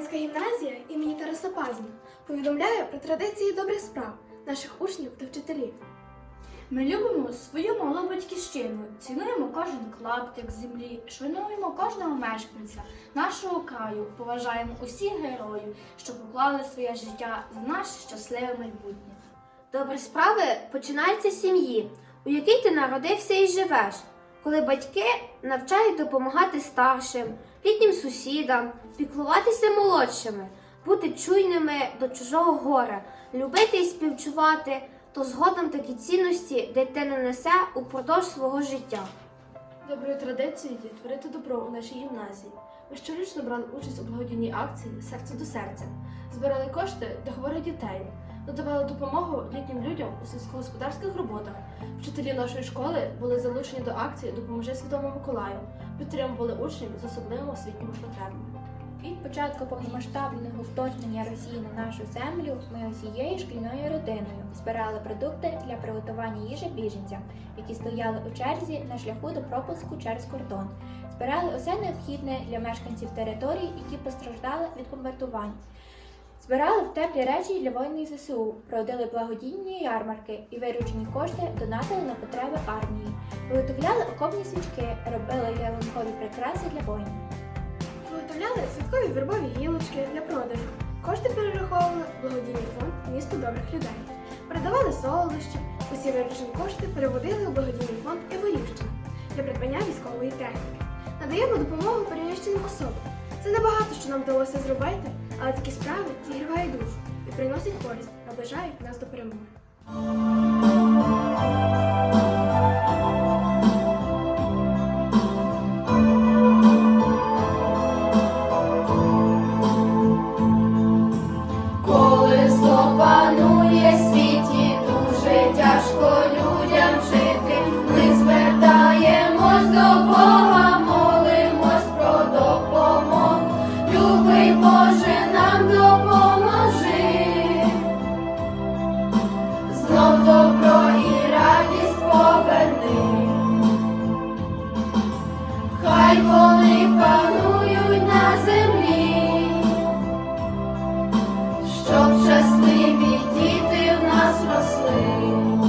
Українська гімназія імені Тараса Пазіна повідомляє про традиції добрих справ наших учнів та вчителів. Ми любимо свою малу батьківщину, цінуємо кожен клаптик землі, шануємо кожного мешканця нашого краю, поважаємо усіх героїв, що поклали своє життя за наше щасливе майбутнє. Добрі справи починаються з сім'ї, у якій ти народився і живеш, коли батьки навчають допомагати старшим, літнім сусідам, піклуватися молодшими, бути чуйними до чужого горя, любити і співчувати, то згодом такі цінності дитина несе упродовж свого життя. Доброю традицією творити добро у нашій гімназії. Ми щорічно брали участь у благодійній акції Серце до серця, збирали кошти для хворих дітей, надавали допомогу літнім людям у сільськогосподарських роботах. Вчителі нашої школи були залучені до акції Допоможи Святому Миколаю, підтримували учнів з особливими освітніми потребами. Від початку повномасштабного вторгнення Росії на нашу землю ми усією шкільною родиною збирали продукти для приготування їжі біженцям, які стояли у черзі на шляху до пропуску через кордон. Збирали усе необхідне для мешканців територій, які постраждали від бомбардувань. Збирали в теплі речі для воїнів ЗСУ, проводили благодійні ярмарки і виручені кошти донатили на потреби армії, виготовляли окопні свічки, робили ялинкові прикраси для воїнів. Виготовляли святкові вербові гілочки для продажу. Кошти перераховували в благодійний фонд місто добрих людей. Передавали солодощі. Усі виручені кошти переводили у благодійний фонд Іворівщина для придбання військової техніки. Надаємо допомогу переміщеним особам. Це небагато, що нам вдалося зробити, але такі справи зігрівають душу і приносять користь, наближають нас до перемоги. Коли зло панує світі, дуже тяжко. панують на землі, щоб щасливі діти в нас росли.